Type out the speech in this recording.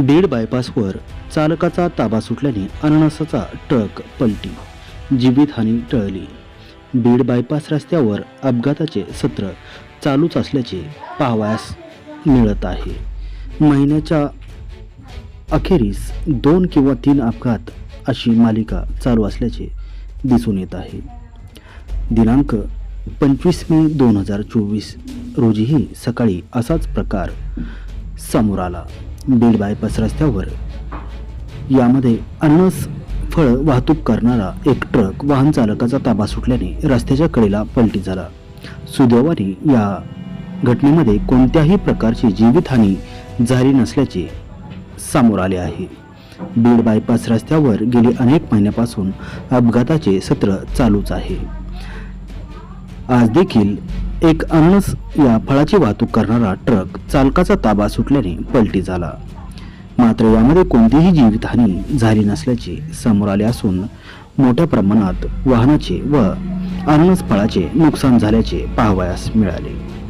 बीड बायपासवर चालकाचा ताबा सुटल्याने अननसाचा ट्रक पलटी. जीवितहानी टळली. बीड बायपास रस्त्यावर अपघाताचे सत्र चालूच असल्याचे पाहावयास मिळत आहे. महिन्याच्या अखेरीस दोन किंवा तीन अपघात अशी मालिका चालू असल्याचे दिसून येत आहे. दिनांक पंचवीस मे दोन हजार चोवीस रोजीही सकाळी असाच प्रकार समोर आला. बीड बायपास रस्त्यावर. यामध्ये अन्नस फळ वाहतूक करणारा एक ट्रक वाहन चालकाचा ताबा सुटल्याने रस्त्याच्या कडेला पलटी झाला. सुदैवाने या घटनेमध्ये कोणत्याही प्रकारची जीवितहानी झाली नसल्याचे समोर आले आहे. बीड बायपास रस्त्यावर गेली अनेक महिन्यापासून अपघाताचे सत्र चालूच आहे. आज देखील एक अननस या फळाची वाहतूक करणारा ट्रक चालकाचा ताबा सुटल्याने पलटी झाला. मात्र यामध्ये कोणतीही जीवितहानी झाली नसल्याचे समोर आले असून मोठ्या प्रमाणात वाहनाचे व अननस फळाचे नुकसान झाल्याचे पाहावयास मिळाले.